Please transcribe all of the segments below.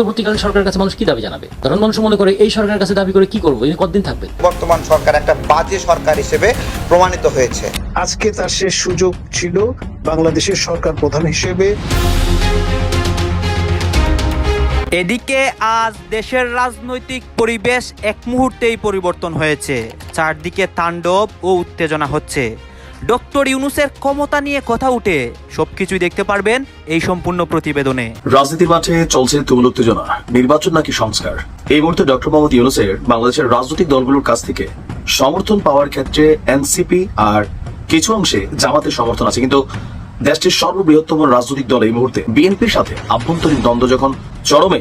অন্তর্বর্তীকালীন সরকারের কাছে মানুষ কি দাবি জানাবে? কারণ মানুষ মনে করে এই সরকারের কাছে দাবি করে কি করব? ইনি কতদিন থাকবে? বর্তমান সরকার একটা বাজে সরকার হিসেবে প্রমাণিত হয়েছে। আজকে তার শেষ সুযোগ ছিল বাংলাদেশের সরকার প্রধান হিসেবে। এদিকে আজ দেশের রাজনৈতিক পরিবেশ এক মুহূর্তেই পরিবর্তন হয়েছে। চারদিকে তাণ্ডব ও উত্তেজনা হচ্ছে। ডক্টর ইউনুসের ক্ষমতা নিয়ে কথা উঠে। সবকিছুই দেখতে পারবেন এই সম্পূর্ণ প্রতিবেদনে। রাজনীতির মাঠে চলছে তুমুল উত্তেজনা। নির্বাচন নাকি সংস্কার? এই মুহূর্তে ডক্টর মোহাম্মদ ইউনুসের বাংলাদেশের রাজনৈতিক দলগুলোর কাছ থেকে সমর্থন পাওয়ার ক্ষেত্রে এনসিপি আর কিছু অংশে জামাতের সমর্থন আছে। কিন্তু দেশটির সর্ববৃহত্তম রাজনৈতিক দল এই মুহূর্তে বিএনপির সাথে আভ্যন্তরীণ দ্বন্দ্ব যখন চরমে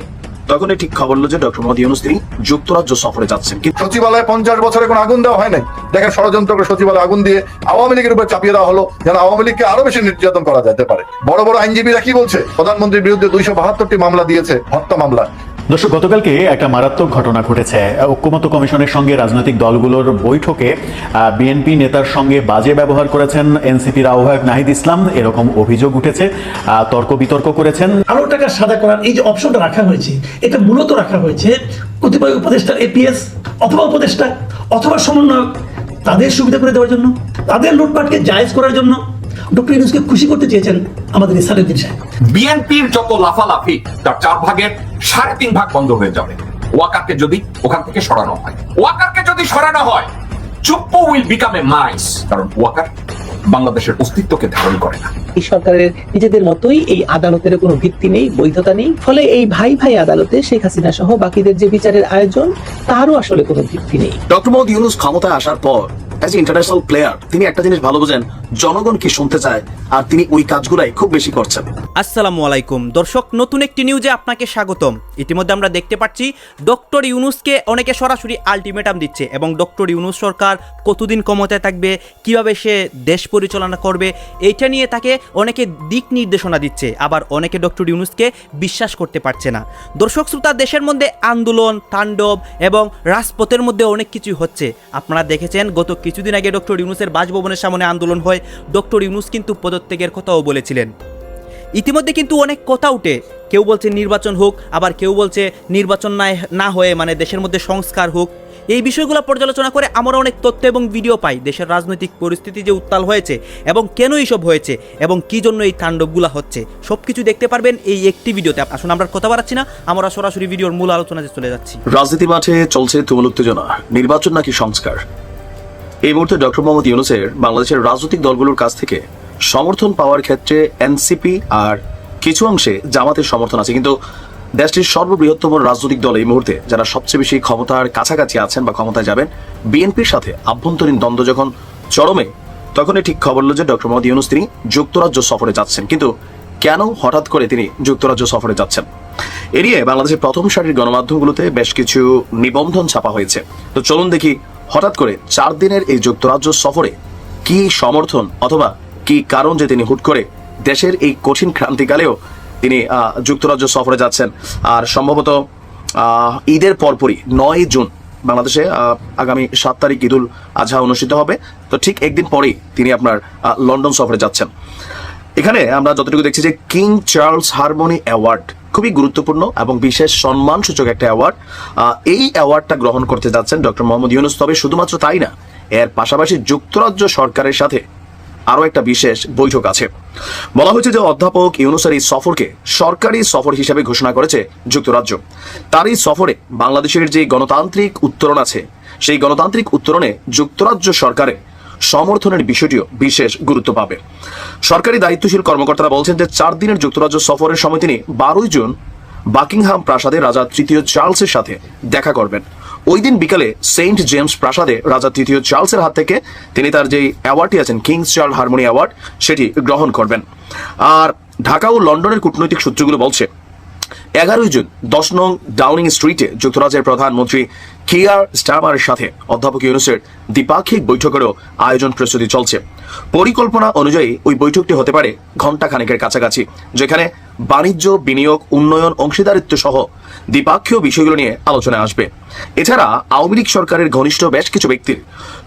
তখনই ঠিক খবর হলো যে ডক্টর মোহাম্মদ ইউনুস যুক্তরাজ্য সফরে যাচ্ছেন। কিন্তু সচিবালয়ে পঞ্চাশ বছরে কোনো আগুন দেওয়া হয় নাই। দেখেন ষড়যন্ত্রকে সচিবালয়ে আগুন দিয়ে আওয়ামী লীগের উপর চাপিয়ে দেওয়া হলো, যেন আওয়ামী লীগকে আরও বেশি নির্যাতন করা যেতে পারে। বড় বড় আইনজীবীরা কি বলছে? প্রধানমন্ত্রীর বিরুদ্ধে দুইশো বাহাত্তরটি মামলা দিয়েছে হত্যা মামলা। দর্শক, গতকালকে একটা মারাত্মক ঘটনা ঘটেছে। ঐক্যমত্য কমিশনের সঙ্গে রাজনৈতিক দলগুলোর বৈঠকে বিএনপি নেতার সঙ্গে বাজে ব্যবহার করেছেন এনসিপির আহ্বায়ক নাহিদ ইসলাম। এরকম অভিযোগ উঠেছে তর্ক বিতর্ক করেছেন। কালো টাকা সাদা করার এই যে অপশনটা রাখা হয়েছে, এটা মূলত রাখা হয়েছে কতিপয় উপদেষ্টা এপিএস অথবা উপদেষ্টা অথবা সমন্বয়ক, তাদের সুবিধা করে দেওয়ার জন্য, তাদের লুটপাটকে জায়েজ করার জন্য। ডক্টর ইউনুসকে খুশি করতে চেয়েছেন আমাদের এই সাহেব। বিএনপির যত লাফালাফি তার চার ভাগের সাড়ে তিন ভাগ বন্ধ হয়ে যাবে। ওয়াকারকে যদি ওখান থেকে সরানো হয়। ওয়াকারকে যদি সরানো হয় Chuppu will become a mice কারণ ওয়াকার বাংলাদেশের অস্তিত্বকে ধারণ করে না। এই সরকারের নিজেদের মতোই এই আদালতের কোনো ভিত্তি নেই বৈধতা নেই। ফলে এই ভাই ভাই আদালতে শেখ হাসিনা সহ বাকিদের যে বিচারের আয়োজন তারও আসলে কোনো ভিত্তি নেই। ডক্টর মোহাম্মদ ইউনুস ক্ষমতায় আসার পর অ্যাজ ইন্টারন্যাশনাল প্লেয়ার তিনি একটা জিনিস ভালো বোঝেন, জনগণ কি শুনতে চায়, আর তিনি ওই কাজগুলাই খুব বেশি করছেন। আসসালামু আলাইকুম। দর্শক, নতুন একটি নিউজে আপনাকে স্বাগতম। ইতিমধ্যে আমরা দেখতে পাচ্ছি, ডক্টর ইউনুসকে অনেকে সরাসরি আলটিমেটাম দিচ্ছে এবং ডক্টর ইউনুস সরকার কতদিন ক্ষমতায় থাকবে, কীভাবে সে দেশ পরিচালনা করবে, এইটা নিয়ে তাকে অনেকে দিক নির্দেশনা দিচ্ছে, আবার অনেকে ডক্টর ইউনুসকে বিশ্বাস করতে পারছে না। দর্শক, শ্রোতা, দেশের মধ্যে আন্দোলন, তাণ্ডব এবং রাজপথের মধ্যে অনেক কিছুই হচ্ছে। আপনারা দেখেছেন, গত কিছুদিন আগে ডক্টর ইউনুসের বাসভবনের সামনে আন্দোলন হয়। ডক্টর ইউনুস কিন্তু পদত্যাগের কথাও বলেছিলেন। ইতিমধ্যে কিন্তু অনেক কথা উঠে। কেউ বলছে নির্বাচন হোক, আবার কেউ বলছে নির্বাচন না হয়ে মানে দেশের মধ্যে সংস্কার হোক। এই বিষয়গুলো পর্যালোচনা করে আমরা অনেক তথ্য এবং ভিডিও পাই। দেশের রাজনৈতিক পরিস্থিতি যে উত্তাল হয়েছে এবং কেন এইসব হয়েছে এবং কি জন্য এই তাণ্ডবগুলো হচ্ছে সব কিছু দেখতে পারবেন এই একটি ভিডিওতে। আসুন, আমরা কথা বাড়াচ্ছি না, আমরা সরাসরি ভিডিওর মূল আলোচনাতে চলে যাচ্ছি। রাজনীতি মাঠে চলছে তুমুল উত্তেজনা। নির্বাচন নাকি সংস্কার? এই মুহূর্তে ডক্টর মোহাম্মদ ইউনুসের বাংলাদেশের রাজনৈতিক দলগুলোর কাছ থেকে সমর্থন পাওয়ার ক্ষেত্রে এনসিপি আর কিছু অংশে জামাতের সমর্থন আছে। কিন্তু দেশটির সর্ববৃহত্তম রাজনৈতিক দল এই মুহূর্তে, যারা সবচেয়ে বেশি ক্ষমতার কাছাকাছি আছেন বা ক্ষমতায় যাবেন, বিএনপির সাথে আভ্যন্তরীণ দ্বন্দ্ব যখন চরমে তখনই ঠিক খবর হলো যে ডক্টর মোহাম্মদ ইউনুস তিনি যুক্তরাজ্য সফরে যাচ্ছেন। কিন্তু কেন হঠাৎ করে তিনি যুক্তরাজ্য সফরে যাচ্ছেন? এড়িয়ে বাংলাদেশের প্রথম সারির গণমাধ্যমগুলোতে বেশ কিছু নিবন্ধন ছাপা হয়েছে। তো চলুন দেখি হঠাৎ করে চার দিনের এই যুক্তরাজ্য সফরে কি সমর্থন অথবা কি কারণ যে তিনি হুট করে দেশের এই কঠিন ক্রান্তিকালেও তিনি যুক্তরাজ্য সফরে যাচ্ছেন? আর সম্ভবত ঈদের পরপরই নয় জুন বাংলাদেশে আগামী সাত তারিখ ঈদুল আজহা অনুষ্ঠিত হবে। তো ঠিক একদিন পরেই তিনি আপনার লন্ডন সফরে যাচ্ছেন। এখানে আমরা যতটুকু দেখছি যে কিং চার্লস হারমোনি অ্যাওয়ার্ড খুবই গুরুত্বপূর্ণ এবং বিশেষ সম্মান সূচক একটা অ্যাওয়ার্ড এই অ্যাওয়ার্ডটা গ্রহণ করতে যাচ্ছেন ডক্টর মোহাম্মদ ইউনুস। তবে শুধুমাত্র তাই না, এর পাশাপাশি যুক্তরাজ্য সরকারের সাথে আরও একটা বিশেষ বৈঠক আছে। বলা হয়েছে যে অধ্যাপক ইউনুসের এই সফরকে সরকারি সফর হিসেবে ঘোষণা করেছে যুক্তরাজ্য। তার এই সফরে বাংলাদেশের যে গণতান্ত্রিক উত্তরণ আছে, সেই গণতান্ত্রিক উত্তরণে যুক্তরাজ্য সরকারে সমর্থনের বিষয়টিও বিশেষ গুরুত্ব পাবে। সরকারি দায়িত্বশীল কর্মকর্তারা বলছেন যে চার দিনের যুক্তরাজ্য সফরের সময় তিনি বারোই জুন বাকিংহাম প্রাসাদে রাজা তৃতীয় চার্লসের সাথে দেখা করবেন। ওই দিন বিকালে সেন্ট জেমস প্রাসাদে রাজা তৃতীয় চার্লসের হাত থেকে তিনি তার যেই অ্যাওয়ার্ডটি আছেন, কিংস চার্ল হারমোনি অ্যাওয়ার্ড, সেটি গ্রহণ করবেন। আর ঢাকা ও লন্ডনের কূটনৈতিক সূত্রগুলো বলছে এগারোই জুন দশ নং ডাউনিং স্ট্রিটে যুক্তরাজ্যের প্রধানমন্ত্রী কিয়ার স্টামারের সাথে অধ্যাপক ইউনুসের দ্বিপাক্ষিক বৈঠকেরও আয়োজন প্রস্তুতি চলছে। পরিকল্পনা অনুযায়ী ওই বৈঠকটি হতে পারে ঘণ্টা খানেকের কাছাকাছি, যেখানে বাণিজ্য, বিনিয়োগ, উন্নয়ন, অংশীদারিত্ব সহ দ্বিপাক্ষীয় বিষয়গুলো নিয়ে আলোচনায় আসবে। এছাড়া আওয়ামী লীগ সরকারের ঘনিষ্ঠ বেশ কিছু ব্যক্তির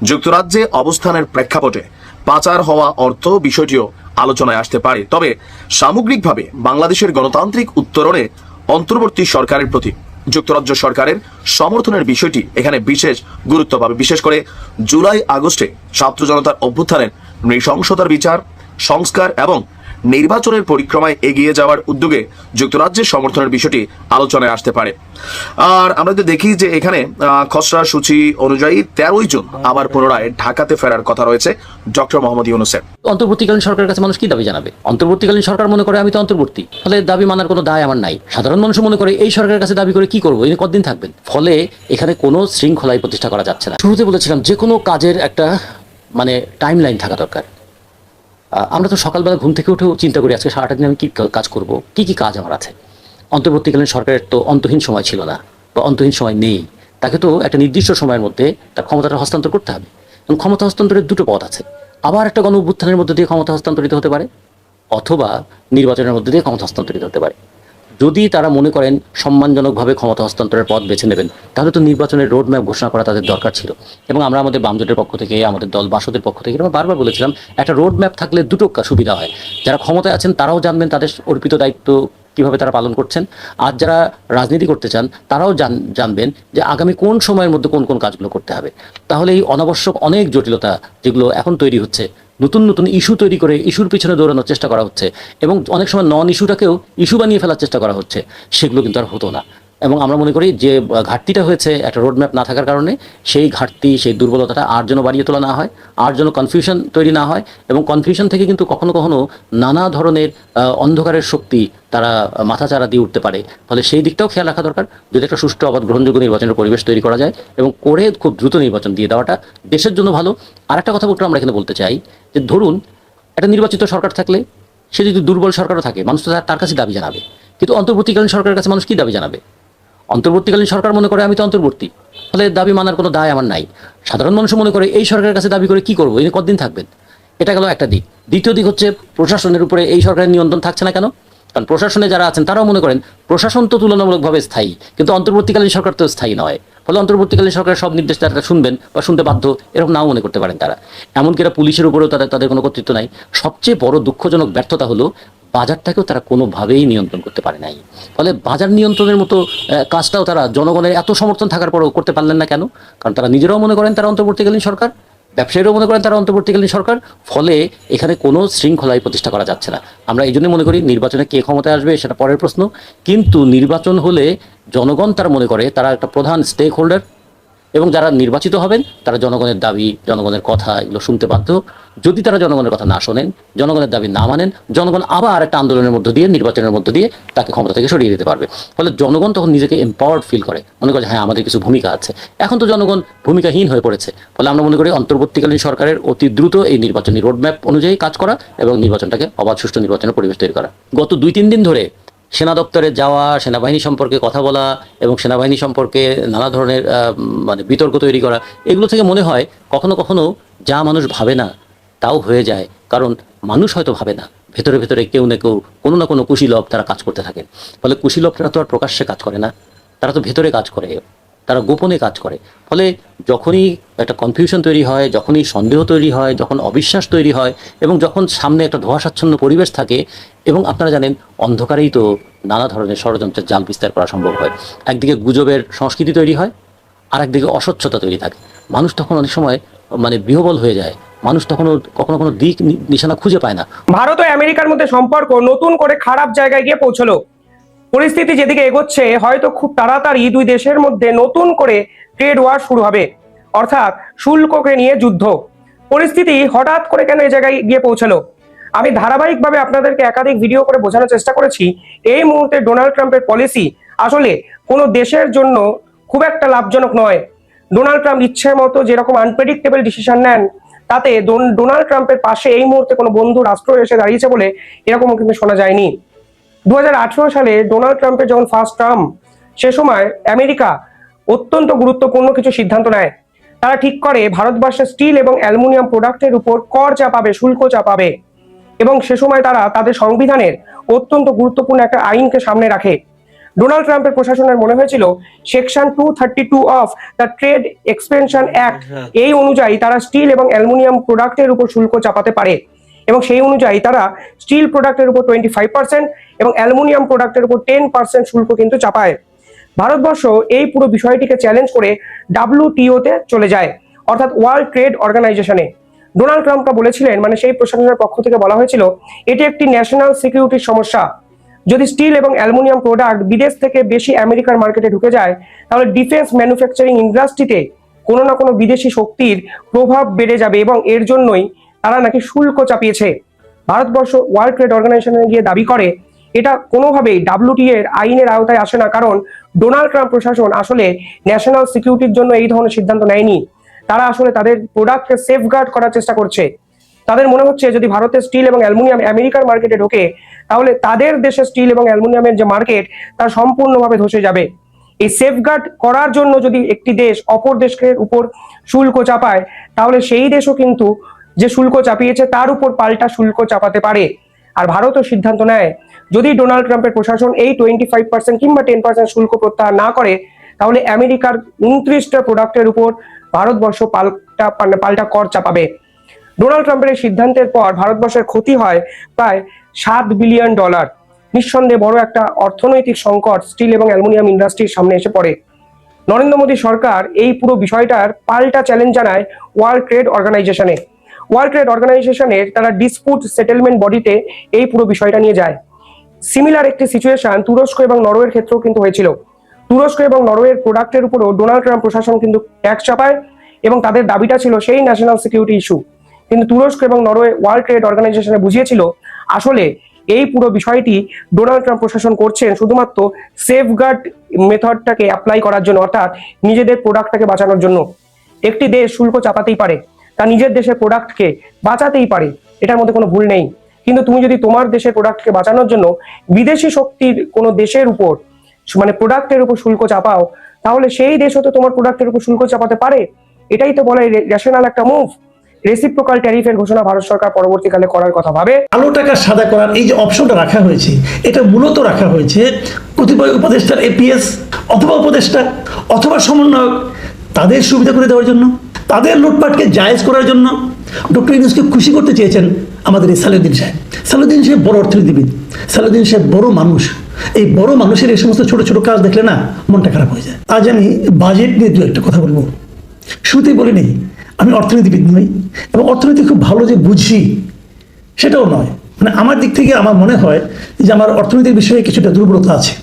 যুক্তরাজ্যে অবস্থানের প্রেক্ষাপটে পাচার হওয়া অর্থ বিষয়টিও আলোচনায় আসতে পারে। তবে সামগ্রিকভাবে বাংলাদেশের গণতান্ত্রিক উত্তরণে অন্তর্বর্তী সরকারের প্রতি যুক্তরাজ্য সরকারের সমর্থনের বিষয়টি এখানে বিশেষ গুরুত্ব পাবে। বিশেষ করে জুলাই আগস্টে ছাত্র জনতার অভ্যুত্থানের নৃশংসতার বিচার, সংস্কার এবং নির্বাচনের পরিক্রমায় এগিয়ে যাওয়ার উদ্যোগে যুক্তরাজ্যের সমর্থনের বিষয়টি আলোচনায় আসতে পারে। আর আমরা যদি দেখি যে এখানে খসড়া সূচি অনুযায়ী তেরোই জুন আবার পুনরায় ঢাকাতে ফেরার কথা রয়েছে ডক্টর মোহাম্মদ ইউনুসের। অন্তর্বর্তীকালীন সরকারের কাছে মানুষ কি দাবি জানাবে? অন্তর্বর্তীকালীন সরকার মনে করে আমি তো অন্তর্বর্তী। ফলে দাবি মানার কোনো দায় আমার নাই। সাধারণ মানুষ মনে করে এই সরকারের কাছে দাবি করে কি করব? ইনি কতদিন থাকবেন? ফলে এখানে কোনো শৃঙ্খলাই প্রতিষ্ঠা করা যাচ্ছে না। শুরুতে বলেছিলাম যে কোনো কাজের একটা মানে টাইম লাইন থাকা দরকার। আমরা তো সকালবেলা ঘুম থেকে উঠেও চিন্তা করি আজকে সারাটা দিন আমি কী কাজ করব? কি কি কাজ আমার আছে? অন্তর্বর্তীকালীন সরকারের তো অন্তহীন সময় ছিল না বা অন্তহীন সময় নেই। তাকে তো একটা নির্দিষ্ট সময়ের মধ্যে তার ক্ষমতাটা হস্তান্তর করতে হবে। এবং ক্ষমতা হস্তান্তরের দুটো পথ আছে। আবার একটা গণ অভ্যুত্থানের মধ্যে দিয়ে ক্ষমতা হস্তান্তরিত হতে পারে, অথবা নির্বাচনের মধ্যে দিয়ে ক্ষমতা হস্তান্তরিত হতে পারে। যদি তারা মনে করেন সম্মানজনকভাবে ক্ষমতা হস্তান্তরের পথ বেছে নেবেন, তাহলে তো নির্বাচনের রোড ম্যাপ ঘোষণা করা তাদের দরকার ছিল। এবং আমরা আমাদের বামজোটের পক্ষ থেকে, আমাদের দল বাসদের পক্ষ থেকে, আমরা বারবার বলেছিলাম, একটা রোড ম্যাপ থাকলে দুটো সুবিধা হয়। যারা ক্ষমতায় আছেন, তারাও জানবেন তাদের অর্পিত দায়িত্ব কীভাবে তারা পালন করছেন। আর যারা রাজনীতি করতে চান, তারাও জান জানবেন যে আগামী কোন সময়ের মধ্যে কোন কোন কাজগুলো করতে হবে। তাহলে এই অনাবশ্যক অনেক জটিলতা যেগুলো এখন তৈরি হচ্ছে নতুন নতুন ইস্যু তৈরি করে ইস্যুর পিছনে দৌড়ানোর চেষ্টা করা হচ্ছে এবং অনেক সময় নন ইস্যুটাকেও ইস্যু বানিয়ে ফেলার চেষ্টা করা হচ্ছে। সেগুলো কিন্তু আর হতো না। এবং আমরা মনে করি যে ঘাটতিটা হয়েছে একটা রোডম্যাপ না থাকার কারণে, সেই ঘাটতি, সেই দুর্বলতাটা আর যেন বাড়িয়ে তোলা না হয়, আর যেন কনফিউশন তৈরি না হয় এবং কনফিউশন থেকে কিন্তু কখনো কখনো নানা ধরনের অন্ধকারের শক্তি তারা মাথাচাড়া দিয়ে উঠতে পারে। ফলে সেই দিকটাও খেয়াল রাখা দরকার, যদি একটা সুষ্ঠু অবাধ গ্রহণযোগ্য নির্বাচনের পরিবেশ তৈরি করা যায় এবং করে খুব দ্রুত নির্বাচন দিয়ে দেওয়াটা দেশের জন্য ভালো। আর একটা কথা আমরা এখানে বলতে চাই যে, ধরুন একটা নির্বাচিত সরকার থাকলে, সে যদি দুর্বল সরকারও থাকে, মানুষ তো তার কাছে দাবি জানাবে। কিন্তু অন্তর্বর্তীকালীন সরকারের কাছে মানুষ কি দাবি জানাবে? অন্তর্বর্তীকালীন সরকার মনে করে আমি তো অন্তর্বর্তী। ফলে দাবি মানার কোনো দায় আমার নাই। সাধারণ মানুষ মনে করে এই সরকারের কাছে দাবি করে কি করব? ইনি কতদিন থাকবেন? এটা গেল একটা দিক। দ্বিতীয় দিক হচ্ছে প্রশাসনের উপরে এই সরকারের নিয়ন্ত্রণ থাকছে না কেন? কারণ প্রশাসনে যারা আছেন, তারাও মনে করেন প্রশাসন তো তুলনামূলকভাবে স্থায়ী, কিন্তু অন্তর্বর্তীকালীন সরকার তো স্থায়ী নয়। ফলে অন্তর্বর্তীকালীন সরকারের সব নির্দেশ তারা শুনবেন বা শুনতে বাধ্য, এরকম নাও মনে করতে পারেন তারা। এমনকি এরা পুলিশের উপরেও তাদের তাদের কোনো কর্তৃত্ব নাই। সবচেয়ে বড় দুঃখজনক ব্যর্থতা হলো বাজারটাকেও তারা কোনোভাবেই নিয়ন্ত্রণ করতে পারে নাই। ফলে বাজার নিয়ন্ত্রণের মতো কাজটাও তারা জনগণের এত সমর্থন থাকার পরেও করতে পারলেন না কেন? কারণ তারা নিজেরাও মনে করেন তারা অন্তর্বর্তীকালীন সরকার, ব্যবসায়ীরাও মনে করেন তারা অন্তর্বর্তীকালীন সরকার, ফলে এখানে কোনো শৃঙ্খলাই প্রতিষ্ঠা করা যাচ্ছে না। আমরা এই জন্য মনে করি নির্বাচনে কে ক্ষমতায় আসবে সেটা পরের প্রশ্ন। কিন্তু নির্বাচন হলে জনগণ তারা মনে করে, তারা একটা প্রধান স্টেক হোল্ডার এবং যারা নির্বাচিত হবেন, তারা জনগণের দাবি, জনগণের কথা এগুলো শুনতে বাধ্য। যদি তারা জনগণের কথা না শোনেন, জনগণের দাবি না মানেন, জনগণ আবার একটা আন্দোলনের মধ্য দিয়ে, নির্বাচনের মধ্য দিয়ে তাকে ক্ষমতা থেকে সরিয়ে দিতে পারবে। ফলে জনগণ তখন নিজেকে এম্পাওয়ার্ড ফিল করে। মনে করে হ্যাঁ আমাদের কিছু ভূমিকা আছে। এখন তো জনগণ ভূমিকাহীন হয়ে পড়েছে। ফলে আমরা মনে করি অন্তর্বর্তীকালীন সরকারের অতি দ্রুত এই নির্বাচনী রোডম্যাপ অনুযায়ী কাজ করা এবং নির্বাচনটাকে অবাধ সুষ্ঠু নির্বাচনের পরিবেশ তৈরি করা। গত দুই তিন দিন ধরে সেনা দপ্তরে যাওয়া, সেনাবাহিনী সম্পর্কে কথা বলা এবং সেনাবাহিনী সম্পর্কে নানা ধরনের মানে বিতর্ক তৈরি করা, এগুলো থেকে মনে হয় কখনো কখনো যা মানুষ ভাবে না, তাও হয়ে যায়। কারণ মানুষ হয়তো ভাবে না, ভেতরে ভেতরে কেউ না কেউ, কোনো না কোনো কুশীলভ তারা কাজ করতে থাকে। ফলে কুশীলভরা তো আর প্রকাশ্যে কাজ করে না, তারা তো ভেতরে কাজ করে। তারা গোপনে কাজ করে। ফলে যখনই একটা কনফিউশন তৈরি হয়, যখনই সন্দেহ তৈরি হয়, যখন অবিশ্বাস তৈরি হয় এবং যখন সামনে একটা ধোঁয়াশাচ্ছন্ন পরিবেশ থাকে এবং আপনারা জানেন, অন্ধকারেই তো নানা ধরনের ষড়যন্ত্রের জাল বিস্তার করা সম্ভব হয়। একদিকে গুজবের সংস্কৃতি তৈরি হয় আর একদিকে অস্বচ্ছতা তৈরি থাকে। মানুষ তখন অনেক সময় মানে বিহবল হয়ে যায়। মানুষ তখন কখনো কোনো দিক নিশানা খুঁজে পায় না। ভারত ও আমেরিকার মধ্যে সম্পর্ক নতুন করে খারাপ জায়গায় গিয়ে পৌঁছলো। পরিস্থিতি যেদিকে এগোচ্ছে, হয়তো খুব তাড়াতাড়ি দুই দেশের মধ্যে নতুন করে ট্রেড ওয়ার শুরু হবে। অর্থাৎ শুল্ককে নিয়ে যুদ্ধ। পরিস্থিতি হঠাৎ করে কেন এই জায়গায় গিয়ে পৌঁছালো? আমি ধারাবাহিকভাবে আপনাদেরকে একাধিক ভিডিও করে বোঝানোর চেষ্টা করেছি। এই মুহূর্তে ডোনাল্ড ট্রাম্পের পলিসি আসলে কোনো দেশের জন্য খুব একটা লাভজনক নয়। ডোনাল্ড ট্রাম্প ইচ্ছে মতো যেরকম আনপ্রেডিক্টেবল ডিসিশন নেন, তাতে ডোন- ডোনাল্ড ট্রাম্পের পাশে এই মুহূর্তে কোনো বন্ধু, রাষ্ট্র এসে দাঁড়িয়েছে বলে এরকমও কিন্তু শোনা যায়নি। দু হাজার আঠেরো সালে ডোনাল্ড ট্রাম্পের যখন ফার্স্ট টার্ম সে সময় আমেরিকা অত্যন্ত গুরুত্বপূর্ণ কিছু সিদ্ধান্ত নেয়। তারা ঠিক করে ভারতবর্ষের স্টিল এবং অ্যালুমিনিয়াম প্রোডাক্টের উপর কর চাপাবে শুল্ক চাপাবে এবং সে সময় তারা তাদের সংবিধানের অত্যন্ত গুরুত্বপূর্ণ একটা আইনকে সামনে রাখে। ডোনাল্ড ট্রাম্পের প্রশাসনের মনে হয়েছিল section two thirty two of the trade expansion act এই অনুযায়ী তারা স্টিল এবং অ্যালুমিনিয়াম প্রোডাক্টের উপর শুল্ক চাপাতে পারে। এবং সেই অনুযায়ী তারা স্টিল প্রোডাক্টের উপর টোয়েন্টি ফাইভ পার্সেন্ট এবং অ্যালুমিনিয়াম প্রোডাক্টের উপর টেন পার্সেন্ট শুল্ক কিন্তু চাপায়। ভারতবর্ষ এই পুরো বিষয়টিকে চ্যালেঞ্জ করে ডাব্লিউটিওতে চলে যায়, অর্থাৎ ওয়ার্ল্ড ট্রেড অর্গানাইজেশনে ডোনাল্ড ট্রাম্পটা বলেছিলেন মানে সেই প্রশাসনের পক্ষ থেকে বলা হয়েছিল, এটি একটি ন্যাশনাল সিকিউরিটির সমস্যা। যদি স্টিল এবং অ্যালুমিনিয়াম প্রোডাক্ট বিদেশ থেকে বেশি আমেরিকার মার্কেটে ঢুকে যায়, তাহলে ডিফেন্স ম্যানুফ্যাকচারিং ইন্ডাস্ট্রিতে কোনো না কোনো বিদেশি শক্তির প্রভাব বেড়ে যাবে এবং এর জন্যই তারা নাকি শুল্ক চাপিয়েছে। ভারতবর্ষ ওয়ার্ল্ড ট্রেড অর্গানাইজেশনে গিয়ে দাবি করে, এটা কোনোভাবেই ডাব্লিউটি এর আইনের আওতায় আসে না, কারণ ডোনাল্ড ট্রাম্প প্রশাসন আসলে ন্যাশনাল সিকিউরিটির জন্য এই ধরনের সিদ্ধান্ত নেয়নি। তারা আসলে তাদের প্রোডাক্টকে সেফগার্ড করার চেষ্টা করছে। তাদের মনে হচ্ছে যদি ভারতের স্টিল এবং অ্যালুমিনিয়াম আমেরিকার মার্কেটে ঢোকে, তাহলে তাদের দেশের স্টিল এবং অ্যালুমিনিয়ামের যে মার্কেট তা সম্পূর্ণভাবে ধসে যাবে। এই সেফগার্ড করার জন্য যদি একটি দেশ অপর দেশের উপর শুল্ক চাপায়, তাহলে সেই দেশও কিন্তু যে শুল্ক চাপিয়েছে, তার উপর পাল্টা শুল্ক চাপাতে পারে। আর ভারতও সিদ্ধান্ত নেয়, যদি ডোনাল্ড ট্রাম্পের প্রশাসন এই টোয়েন্টি ফাইভ পার্সেন্ট কিংবা টেন পার্সেন্ট শুল্ক প্রত্যাহার না করে, তাহলে আমেরিকার উনত্রিশটা প্রোডাক্টের উপর ভারতবর্ষ পাল্টা পাল্টা কর চাপাবে। ডোনাল্ড ট্রাম্পের এই সিদ্ধান্তের পর ভারতবর্ষের ক্ষতি হয় প্রায় সাত বিলিয়ন ডলার। নিঃসন্দেহে বড় একটা অর্থনৈতিক সংকট স্টিল এবং অ্যালুমিনিয়াম ইন্ডাস্ট্রির সামনে এসে পড়ে। নরেন্দ্র মোদী সরকার এই পুরো বিষয়টার পাল্টা চ্যালেঞ্জ জানায় ওয়ার্ল্ড ট্রেড অর্গানাইজেশনে ওয়ার্ল্ড ট্রেড অর্গানাইজেশনের তারা ডিসপুট সেটেলমেন্ট বডিতে এই পুরো বিষয়টা নিয়ে যায়। সিমিলার একটি সিচুয়েশন তুরস্ক এবং নরওয়ের ক্ষেত্রেও কিন্তু হয়েছিল। তুরস্ক এবং নরওয়ের প্রোডাক্টের উপরও ডোনাল্ড ট্রাম্প প্রশাসন কিন্তু ট্যাক্স চাপায় এবং তাদের দাবিটা ছিল সেই ন্যাশনাল সিকিউরিটি ইস্যু কিন্তু তুরস্ক এবং নরওয়ে ওয়ার্ল্ড ট্রেড অর্গানাইজেশনে বুঝিয়েছিল, আসলে এই পুরো বিষয়টি ডোনাল্ড ট্রাম্প প্রশাসন করছেন শুধুমাত্র সেফগার্ড মেথডটাকে অ্যাপ্লাই করার জন্য, অর্থাৎ নিজেদের প্রোডাক্টটাকে বাঁচানোর জন্য। একটি দেশ শুল্ক চাপাতেই পারে। তা নিজের দেশের প্রোডাক্টকে বাঁচাতেই পারে, এটার মধ্যে কোনো ভুল নেই। কিন্তু তুমি যদি তোমার দেশের প্রোডাক্টকে বাঁচানোর জন্য বিদেশি শক্তির কোনো দেশের উপর মানে প্রোডাক্টের উপর শুল্ক চাপাও, তাহলে সেই দেশও তো তোমার প্রোডাক্টের উপর শুল্ক চাপাতে পারে। এটাই তো বলে রেশনাল একটা মুভ রেসিপ্রোকাল ট্যারিফের ঘোষণা ভারত সরকার পরবর্তীকালে করার কথা ভাবে। কালো টাকা সাদা করার এই যে অপশনটা রাখা হয়েছে, এটা মূলত রাখা হয়েছে কতিপয় উপদেষ্টার এপিএস অথবা উপদেষ্টা অথবা সমন্বয়ক তাদের সুবিধা করে দেওয়ার জন্য, তাদের লুটপাটকে জায়েজ করার জন্য ডক্টর ইউনুসকে খুশি করতে চেয়েছেন আমাদের এই সালেউদ্দিন সাহেব। সালেউদ্দিন সাহেব বড় অর্থনীতিবিদ, সালেউদ্দিন সাহেব বড় মানুষ। এই বড় মানুষের এই সমস্ত ছোট ছোট কাজ দেখলে না মনটা খারাপ হয়ে যায়। আজ আমি বাজেট নিয়ে দু একটা কথা বলব। শুরুতেই বলে নেই, আমি অর্থনীতিবিদ নই এবং অর্থনীতি খুব ভালো যে বুঝি সেটাও নয়। মানে আমার দিক থেকে আমার মনে হয় যে আমার অর্থনীতির বিষয়ে কিছুটা দুর্বলতা আছে।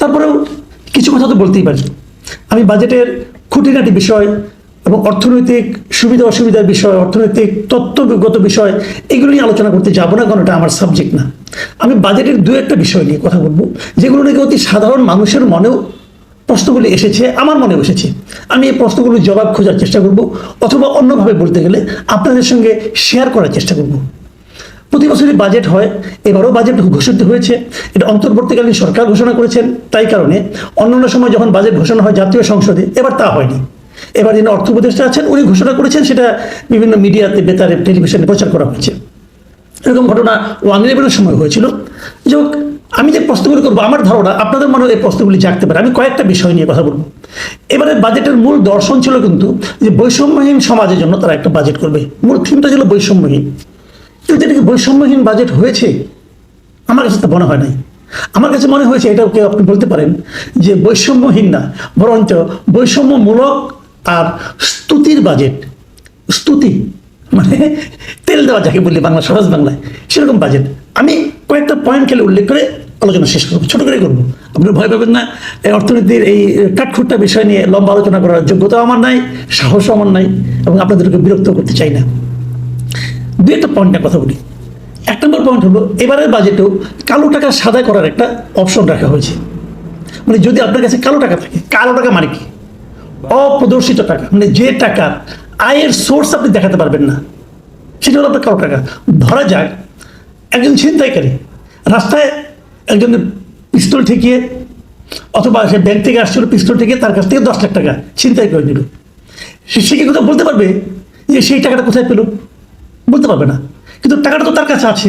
তারপরেও কিছু কথা তো বলতেই পারি। আমি বাজেটের খুঁটিনাটি বিষয় এবং অর্থনৈতিক সুবিধা অসুবিধার বিষয়, অর্থনৈতিক তত্ত্বগত বিষয়, এগুলো নিয়ে আলোচনা করতে যাব না, কারণ এটা আমার সাবজেক্ট না। আমি বাজেটের দু একটা বিষয় নিয়ে কথা বলব, যেগুলো নাকি অতি সাধারণ মানুষের মনেও প্রশ্নগুলি এসেছে, আমার মনে এসেছে। আমি এই প্রশ্নগুলোর জবাব খোঁজার চেষ্টা করব, অথবা অন্যভাবে বলতে গেলে আপনাদের সঙ্গে শেয়ার করার চেষ্টা করব। প্রতি বছরই বাজেট হয়। এবারও বাজেট ঘোষিত হয়েছে। এটা অন্তর্বর্তীকালীন সরকার ঘোষণা করেছেন। তাই কারণে অন্যান্য সময় যখন বাজেট ঘোষণা হয় জাতীয় সংসদে এবার তা হয়নি। এবার যিনি অর্থ উপদেষ্টা আছেন উনি ঘোষণা করেছেন সেটা বিভিন্ন মিডিয়াতে বেতারে টেলিভিশনে প্রচার করা হয়েছে। এরকম ঘটনা ওয়ান ইলেভেনের সময় হয়েছিল। যে হোক, আমি যে প্রশ্নগুলি করব আমার ধারণা আপনাদের মনে এই প্রশ্নগুলি জাগতে পারে। আমি কয়েকটা বিষয় নিয়ে কথা বলব। এবারে বাজেটের মূল দর্শন ছিল কিন্তু যে বৈষম্যহীন সমাজের জন্য তারা একটা বাজেট করবে। মূল থিমটা ছিল বৈষম্যহীন। কিন্তু এটা কি বৈষম্যহীন বাজেট হয়েছে? আমার কাছে তো মনে হয় নাই। আমার কাছে মনে হয়েছে এটাও কেউ আপনি বলতে পারেন যে বৈষম্যহীন না, বরঞ্চ বৈষম্যমূলক আর স্তুতির বাজেট স্তুতি মানে তেল দেওয়া যাকে বললি বাংলা, সহজ বাংলায়, সেরকম বাজেট আমি কয়েকটা পয়েন্ট খেলে উল্লেখ করে আলোচনা শেষ করব, ছোটো করে করব। আপনারা ভয় পাবেন না, এই অর্থনীতির এই কাঠখুট্টা বিষয় নিয়ে লম্বা আলোচনা করার যোগ্যতাও আমার নাই, সাহসও আমার নাই, এবং আপনাদেরকে বিরক্ত করতে চাই না। দু একটা পয়েন্টের কথা বলি। এক নম্বর পয়েন্ট হলো, এবারের বাজেটেও কালো টাকা সাদা করার একটা অপশন রাখা হয়েছে। মানে যদি আপনার কাছে কালো টাকা থাকে, কালো টাকা মানে কি? অপ্রদর্শিত টাকা মানে যে টাকা আয়ের সোর্স আপনি দেখাতে পারবেন না, সেটা হলো আপনার কালো টাকা। ধরা যাক, একজন ছিনতাইকারী রাস্তায় একজনের পিস্তল ঠেকিয়ে অথবা সে ব্যাংক থেকে আসছিল পিস্তল ঠেকিয়ে তার কাছ থেকে দশ লাখ টাকা ছিনতাই করে নিল। সে সে কি কথা বলতে পারবে যে সেই টাকাটা কোথায় পেল? বলতে পারবে না। কিন্তু টাকাটা তো তার কাছে আছে।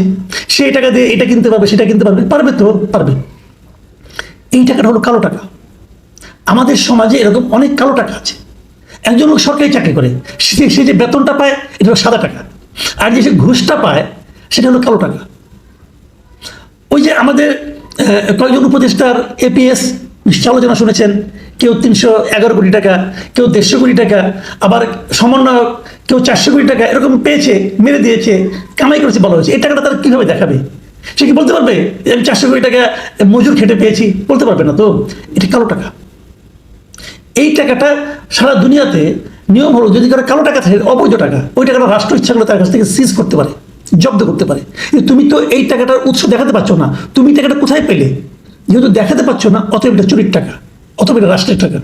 সেই টাকা দিয়ে এটা কিনতে পারবে, সেটা কিনতে পারবে পারবে তো, পারবে। এই টাকাটা হলো কালো টাকা। আমাদের সমাজে এরকম অনেক কালো টাকা আছে। একজন লোক সরকারি চাকরি করে, সে সে যে বেতনটা পায়, এটা হলো সাদা টাকা। আর যে সে ঘুষটা পায়, সেটা হলো কালো টাকা। ওই যে আমাদের কয়েকজন উপদেষ্টার এপিএস আলোচনা শুনেছেন, কেউ তিনশো এগারো কোটি টাকা, কেউ দেড়শো কোটি টাকা, আবার সমন্বয়ক, কেউ চারশো কোটি টাকা, এরকম পেয়েছে, মেরে দিয়েছে, কামাই করেছে, বলা হয়েছে। এই টাকাটা তারা কীভাবে দেখাবে? সে কি বলতে পারবে আমি চারশো কোটি টাকা মজুর খেটে পেয়েছি? বলতে পারবে না তো। এটা কালো টাকা। এই টাকাটা সারা দুনিয়াতে নিয়ম হলো, যদি কারও কালো টাকা থাকে, অবৈধ টাকা, ওই টাকাটা রাষ্ট্র ইচ্ছা করলে তার কাছ থেকে সিজ করতে পারে, জব্দ করতে পারে। তুমি তো এই টাকাটার উৎস দেখাতে পারছ না। তুমি টাকাটা কোথায় পেলে? যেহেতু দেখাতে পারছ না, অতএব এটা চুরির টাকা অথবা এটা রাষ্ট্রের টাকা।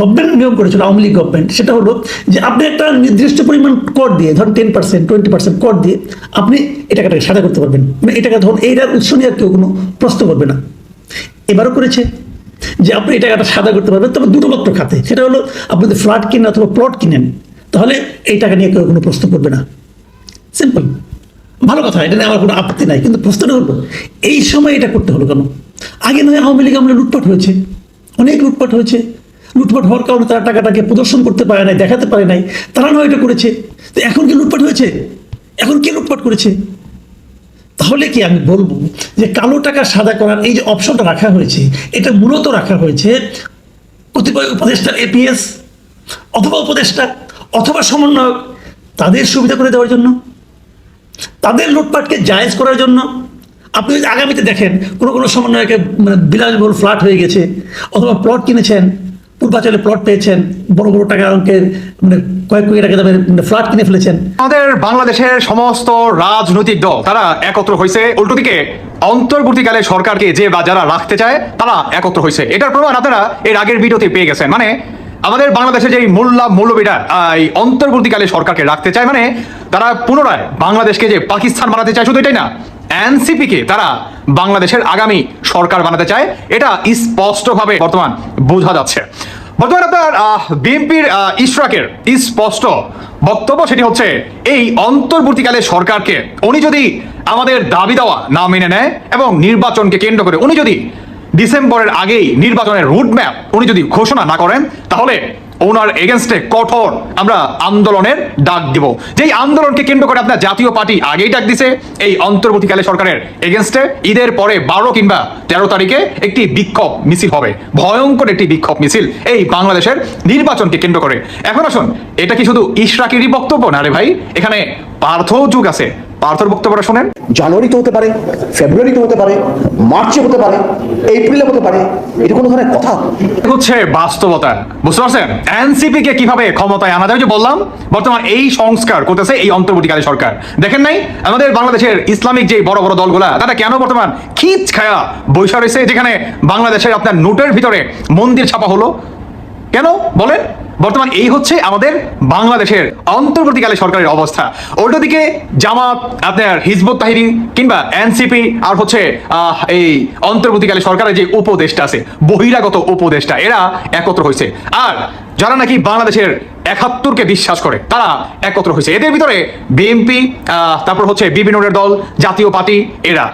গভর্নমেন্ট নিয়ম করেছিল আওয়ামী লীগ গভর্নমেন্ট, সেটা হলো যে আপনি একটা নির্দিষ্ট পরিমাণ কর দিয়ে, ধরুন টেন পার্সেন্ট টোয়েন্টি পার্সেন্ট কর দিয়ে আপনি এই টাকাটাকে সাদা করতে পারবেন। মানে এই টাকা ধরুন এইটার উৎস নিয়ে কেউ কোনো প্রশ্ন করবে না। এবারও করেছে যে আপনি এই টাকাটা সাদা করতে পারবেন, তবে দুটো মাত্র খাতে। সেটা হলো, আপনি যদি ফ্ল্যাট কিনেন অথবা প্লট কিনেন, তাহলে এই টাকা নিয়ে কেউ কোনো প্রশ্ন করবে না। সিম্পল ভালো কথা, এটা নিয়ে আমার কোনো আপত্তি নাই, কিন্তু প্রশ্নটা হলো, এই সময় এটা করতে হলো কেন? আগে নয়, আওয়ামী লীগ আমলে লুটপাট হয়েছে। অনেক লুটপাট হয়েছে। লুটপাট হওয়ার কারণে তারা টাকাটাকে প্রদর্শন করতে পারে নাই, দেখাতে পারে নাই। তারা নয় এটা করেছে। তো এখন কি লুটপাট হয়েছে? এখন কি লুটপাট করেছে? তাহলে কি আমি বলব যে কালো টাকা সাদা করার এই যে অপশনটা রাখা হয়েছে, এটা মূলত রাখা হয়েছে কতিপয় উপদেষ্টার এপিএস অথবা উপদেষ্টা অথবা সমন্বয়ক। তাদের সুবিধা করে দেওয়ার জন্য, তাদের লুটপাটকে জায়েজ করার জন্য আপনি যদি আগামীতে দেখেন কোনো কোনো সমন্বয়কে মানে বিলাসবহুল ফ্ল্যাট হয়ে গেছে, অথবা প্লট কিনেছেন, পূর্বাচলে প্লট পেয়েছেন, বড় বড় টাকা অঙ্কের মানে কয়েক কোটি টাকা দামের মানে ফ্ল্যাট কিনে ফেলেছেন। আমাদের বাংলাদেশের সমস্ত রাজনৈতিক দল, তারা একত্র হয়েছে। উল্টো দিকে অন্তর্বর্তীকালে সরকারকে যে বা যারা রাখতে চায়, তারা একত্র হয়েছে। এটার প্রমাণ আপনারা এর আগের ভিডিওতে পেয়ে গেছেন। মানে আমাদের বাংলাদেশে যে মোল্লা মৌলবীরা এই অন্তর্বর্তীকালে সরকারকে রাখতে চায় মানে তারা পুনরায় বাংলাদেশকে যে পাকিস্তান বানাতে চায়, শুধু এটাই না এনসিপি কে তারা বাংলাদেশের আগামী সরকার বানাতে চায়, এটা স্পষ্টভাবে বর্তমান বোঝা যাচ্ছে। বর্তমানে আপনার বিএনপির ইশরাকের স্পষ্ট বক্তব্য সেটি হচ্ছে, এই অন্তর্বর্তীকালে সরকারকে উনি যদি আমাদের দাবি দেওয়া না মেনে নেয় এবং নির্বাচনকে কেন্দ্র করে উনি যদি ডিসেম্বরের আগেই নির্বাচনের রুটম্যাপ উনি যদি ঘোষণা না করেন, তাহলে ওনার এগেনস্টে কঠোর আমরা আন্দোলনের ডাক দিব। যেই আন্দোলনকে কেন্দ্র করে আপনার জাতীয় পার্টি আগেই ডাক দিছে, এই অন্তর্বর্তীকালে সরকারের এগেনস্টে ঈদের পরে বারো কিংবা তেরো তারিখে একটি বিক্ষোভ মিছিল হবে, ভয়ঙ্কর একটি বিক্ষোভ মিছিল এই বাংলাদেশের নির্বাচনকে কেন্দ্র করে। এখন আসুন, এটা কি শুধু ইশরাকেরই বক্তব্য? না রে ভাই, এখানে পার্থ যুগ আছে পার্থর বক্তব্যটা শুনেন। জানুয়ারিতে হতে পারে ফেব্রুয়ারিতে হতে পারে মার্চে হতে পারে এপ্রিলে হতে পারে এটা কোনো ধরনের কথা? হচ্ছে বাস্তবতা। বুঝতে পারছেন? এনসিপি কে কীভাবে ক্ষমতায় আনা যায়? যে বললাম বর্তমান এই সংস্কার করতেছে এই অন্তর্বর্তীকালে সরকার। দেখেন নাই? আমাদের বাংলাদেশের ইসলামিক যে বড় বড় দলগুলা তারা কেন বর্তমান খিচ খায়া বৈশা রয়েছে? যেখানে বাংলাদেশের আপনার নোটের ভিতরে মন্দির ছাপা হলো। কেন? বলেন। বর্তমান এই হচ্ছে আমাদের বাংলাদেশের অন্তর্বর্তীকালে সরকারের অবস্থা। উল্টো দিকে জামাত, আপনার হিজবুত তাহিরি কিংবা এনসিপি আর হচ্ছে এই অন্তর্বর্তীকালে সরকারের যে উপদেষ্টা আছে, বহিরাগত উপদেষ্টা, এরা একত্র হয়েছে। আর যারা নাকি বাংলাদেশের একাত্তরকে বিশ্বাস করে, তারা একত্র হয়েছে। এদের ভিতরে বিএনপি তারপর হচ্ছে বিভিন্ন দল, জাতীয় পার্টি, এরা।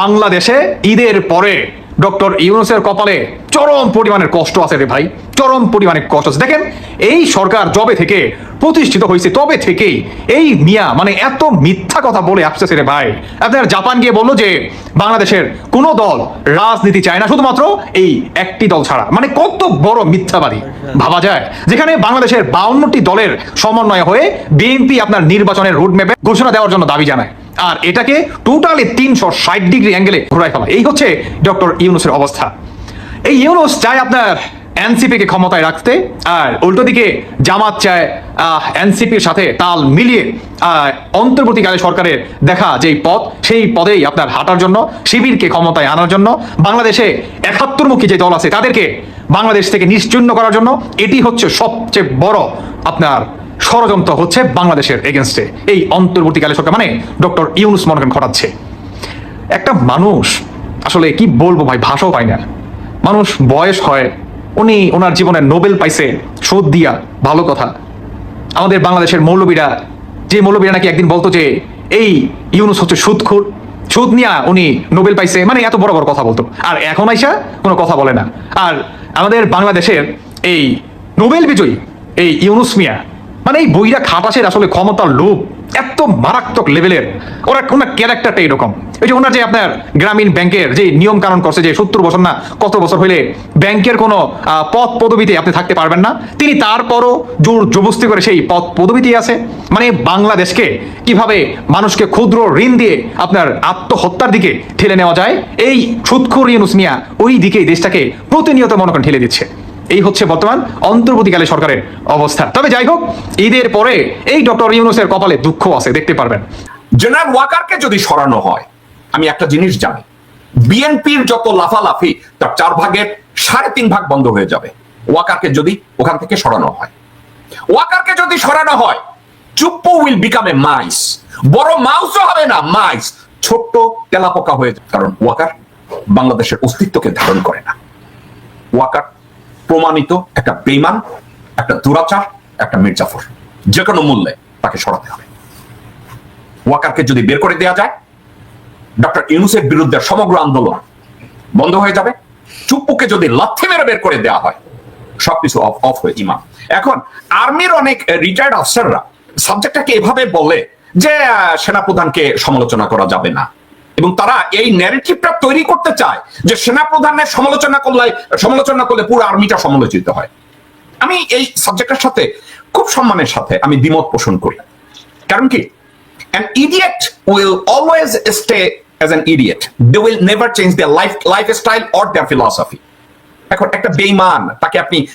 বাংলাদেশে ঈদের পরে ডক্টর ইউনুসের কপালে চরম পরিমাণের কষ্ট আছে রে ভাই। চরম পরিমাণে কষ্ট আছে। দেখেন, এই সরকার জবে থেকে প্রতিষ্ঠিত হয়েছে, তবে থেকেই এই মিয়া মানে এত মিথ্যা কথা বলে আসতেছে রে ভাই। আপনার জাপান গিয়ে বলল যে, বাংলাদেশের কোনো দল রাজনীতি চায় না, শুধুমাত্র এই একটি দল ছাড়া। মানে কত বড় মিথ্যাবাদী। ভাবা যায়। যেখানে বাংলাদেশের বাউন্নটি দলের সমন্বয় হয়ে বিএনপি আপনার নির্বাচনের রুটম্যাপে ঘোষণা দেওয়ার জন্য দাবি জানায়। আর এটাকে টোটালি তিনশো ষাট ডিগ্রি অ্যাঙ্গেলে ঘোরাই ফেলা। এই হচ্ছে ডক্টর ইউনুসের অবস্থা। এই ইউনুস চায় আপনার এনসিপি কে ক্ষমতায় রাখতে, আর উল্টো দিকে জামাত চায় এনসিপির সাথে তাল মিলিয়ে অন্তর্বর্তীকালে সরকারের দেখা যেই পথ, সেই পদেই আপনার হাঁটার জন্য, শিবিরকে ক্ষমতায় আনার জন্য, বাংলাদেশে একাত্তরমুখী যে দল আছে, তাদেরকে বাংলাদেশ থেকে নিশ্চিন্ন করার জন্য, এটি হচ্ছে সবচেয়ে বড় আপনার ষড়যন্ত্র হচ্ছে বাংলাদেশের এগেনস্টে এই অন্তর্বর্তীকালে সরকার মানে ডক্টর ইউনুস মনে ঘটাচ্ছে। একটা মানুষ, আসলে কি বলব ভাই, ভাষাও পায় না। মানুষ বয়স হয়, উনি ওনার জীবনে নোবেল পাইছে, শোধ দিয়া, ভালো কথা। আমাদের বাংলাদেশের মৌলবীরা, যে মৌলবীরা নাকি একদিন বলতো যে, এই ইউনুস হচ্ছে সুদখোর সুদ নিয়া উনি নোবেল পাইছে। মানে এত বড় বড় কথা বলতো। আর এখন আইসা কোনো কথা বলে না। আর আমাদের বাংলাদেশের এই নোবেল বিজয়ী, এই ইউনুস মিয়া মানে এই বইরা খাটাসের আসলে ক্ষমতার লোভ এত মারাত্মক লেভেলের ওরা, ওনার ক্যারেক্টারটা এরকম। ওই যে ওনার যে আপনার গ্রামীণ ব্যাংকের যে নিয়ম কানুন করছে যে সত্তর বছর না, কত বছর হইলে ব্যাংকের কোনো পদ পদবিতে আপনি থাকতে পারবেন না, তিনি তারপরও জোর জবস্তি করে সেই পদ পদবিতে আছে। মানে বাংলাদেশকে কীভাবে মানুষকে ক্ষুদ্র ঋণ দিয়ে আপনার আত্মহত্যার দিকে ঠেলে নেওয়া যায়, এই সুৎখুর ইউনুস মিয়া ওই দিকেই দেশটাকে প্রতিনিয়ত মনে ঠেলে দিচ্ছে। এই হচ্ছে বর্তমান অন্তর্বর্তীকালে সরকারের অবস্থা। তবে যাই হোক, ঈদের পরে এই ডক্টর ইউনুসের কপালে দুঃখ আছে, দেখতে পারবেন। জেনারেল ওয়াকারকে যদি সরানো হয়, আমি একটা জিনিস জানি, বিএনপির যত লাফালাফি, তার চার ভাগের সাড়ে তিন ভাগ বন্ধ হয়ে যাবে। ওয়াকারকে যদি ওখান থেকে সরানো হয়। ওয়াকারকে যদি সরানো হয়, Chuppu will become a mice বড় মাউসও হবে না মাইস ছোট্ট তেলাপোকা হয়ে কারণ ওয়াকার বাংলাদেশের অস্তিত্বকে ধারণ করে না। ওয়াকার প্রমাণিত একটা বেইমান একটা দুরাচার, একটা মির্জাফর। যে কোনো মূল্যে তাকে সরাতে হবে। ওয়াকারকে যদি বের করে দেওয়া যায়, ডক্টর ইউনুসের বিরুদ্ধে সমগ্র আন্দোলন বন্ধ হয়ে যাবে। চুপ্পুকে যদি লাথি মেরে বের করে দেওয়া হয়, সবকিছু অফ অফ হয়ে ইমাম এখন, আর্মির অনেক রিটায়ার্ড অফিসাররা সাবজেক্টটাকে এভাবে বলে যে সেনাপ্রধানকে সমালোচনা করা যাবে না। এবং তারা এই ন্যারেটিভটা তৈরি করতে চায় যে সেনা সেনাপ্রধানের সমালোচনা করলে সমালোচনা করলে পুরো আর্মিটা সমালোচিত হয়। আমি এই সাবজেক্টের সাথে খুব সম্মানের সাথে আমি দ্বিমত পোষণ করি। কারণ কি? An idiot will always stay as an idiot. They will never change their life, lifestyle or their philosophy এখন একটা বেইমান তাকে আপনি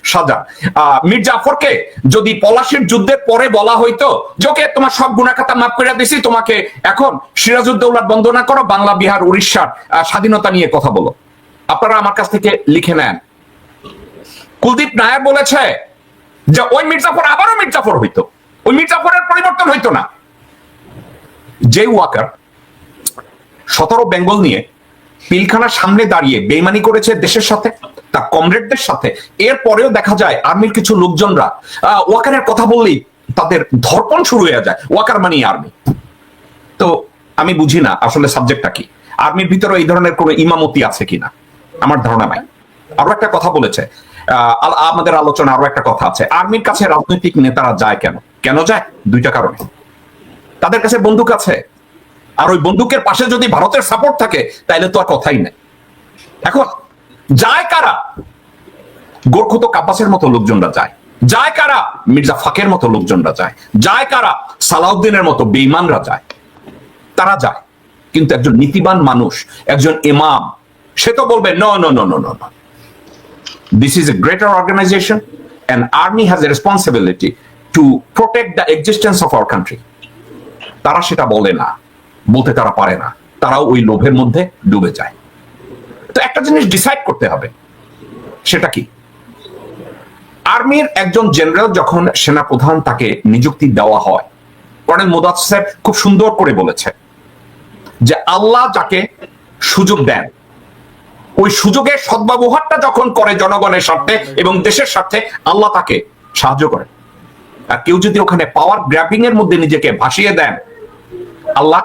আহ, মীর জাফরকে যদি পলাশির যুদ্ধের পরে বলা হইতো যে তোমার সব গুণাখাতা মাফ করে দিছি তোমাকে এখন সিরাজউদ্দৌলার বন্দনা করো বাংলা বিহার উড়িষ্যার স্বাধীনতা নিয়ে কথা বলো। আপনারা আমার কাছ থেকে লিখে নেন। কুলদীপ নায়ার বলেছে যে ওই মির্জাফর আবারও মির্জাফর হইতো। ওই মির্জাফরের পরিবর্তন হইতো না। যে ওয়াকার সতেরো বেঙ্গল নিয়ে পিলখানার সামনে দাঁড়িয়ে বেইমানি করেছে দেশের সাথে। তার কমরেডদের সাথে। এরপরেও দেখা যায় আর্মির কিছু লোকজনরা ওয়াকারের কথা বললেই তাদের ধর্পণ শুরু হয়ে যায়, ওয়াকার মানি আর্মি তো আমি বুঝি না আসলে সাবজেক্টটা কি। আর্মির ভিতরে এই ধরনের কোনো ইমামতি আছে কিনা? আমার ধারণা নাই। আরও একটা কথা বলেছে আমাদের আলোচনা আরও একটা কথা আছে। আর্মির কাছে রাজনৈতিক নেতারা যায় কেন? কেন যায়? দুইটা কারণে। তাদের কাছে বন্দুক আছে। আর ওই বন্দুকের পাশে যদি ভারতের সাপোর্ট থাকে তাহলে তো আর কথাই নেই। এখন যায় কারা? গোর্খত কাপাসের মতো লোকজনরা যায়। যায় কারা? মির্জা ফাকের মতো লোকজনরা যায়। যায় কারা? সালাউদ্দিনের মতো বেইমানরা যায়। তারা যায়। কিন্তু একজন নীতিবান মানুষ, একজন ইমাম, সে তো বলবে no no no no this is a greater organisation and army has a responsibility to protect the existence of our country. তারা সেটা বলে না। বলতে তারা পারে না। তারাও ওই লোভের মধ্যে ডুবে যায়। তো একটা জিনিস ডিসাইড করতে হবে, সেটা কি? আর্মির একজন জেনারেল যখন সেনাপ্রধান তাকে নিযুক্তি দেওয়া হয়, কর্নেল মোদাসের খুব সুন্দর করে বলেছে যে আল্লাহ যাকে সুযোগ দেন, ওই সুযোগের সদ্ব্যবহারটা যখন করে জনগণের স্বার্থে এবং দেশের স্বার্থে, আল্লাহ তাকে সাহায্য করে আর কেউ যদি ওখানে পাওয়ার গ্র্যাপিং এর মধ্যে নিজেকে ভাসিয়ে দেন, আল্লাহ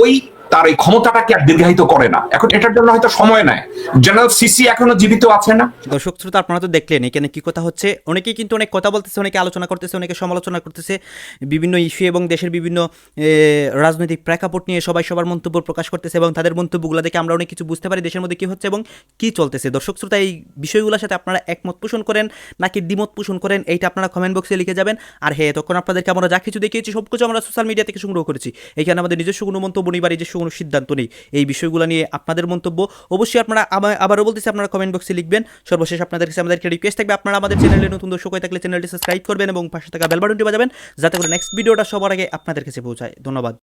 ওই তার এই ক্ষমতাটাকে আর দীর্ঘায়িত করে না। এখন এটার জন্য হয়তো সময় নেয় জেনারেল সিসি এখনও জীবিত আছে না? দর্শক শ্রোতা, আপনারা তো দেখলেন, এখানে কি কথা হচ্ছে। অনেকেই কিন্তু অনেক কথা বলতেছে, অনেকে আলোচনা করতেছে, অনেকে সমালোচনা করতেছে। বিভিন্ন ইস্যু এবং দেশের বিভিন্ন রাজনৈতিক প্রেক্ষাপট নিয়ে সবাই সবার মন্তব্য প্রকাশ করতেছে এবং তাদের মন্তব্যগুলো দেখে আমরা অনেক কিছু বুঝতে পারি দেশের মধ্যে কি হচ্ছে এবং কি চলতেছে। দর্শক শ্রোতা, এই বিষয়গুলোর সাথে আপনারা একমত পোষণ করেন নাকি দ্বিমত পোষণ করেন, এইটা আপনারা কমেন্ট বক্সে লিখে যাবেন। আর হ্যাঁ তখন আপনাদেরকে আমরা যা কিছু দেখিয়েছি সব কিছু আমরা সোশ্যাল মিডিয়া থেকে সংগ্রহ করেছি। এখানে আমাদের নিজস্ব কোনো মন্তব্য বা নিজস্ব কোনো সিদ্ধান্ত নেই। এই বিষয়গুলো নিয়ে আপনাদের মন্তব্য অবশ্যই আপনারা আবার- আবারও বলতেছি, আপনারা কমেন্ট বক্সে লিখবেন। সর্বশেষ আপনাদের কাছে আমাদেরকে রিকোয়েস্ট থাকবে, আপনারা আমাদের চ্যানেলে নতুন দর্শক হয়ে থাকলে চ্যানেলটি সাবস্ক্রাইব করবেন এবং পাশে থাকা বেলবাটনটি বাজাবেন, যাতে করে নেক্সট ভিডিওটা সবার আগে আপনাদের কাছে পৌঁছায়। ধন্যবাদ।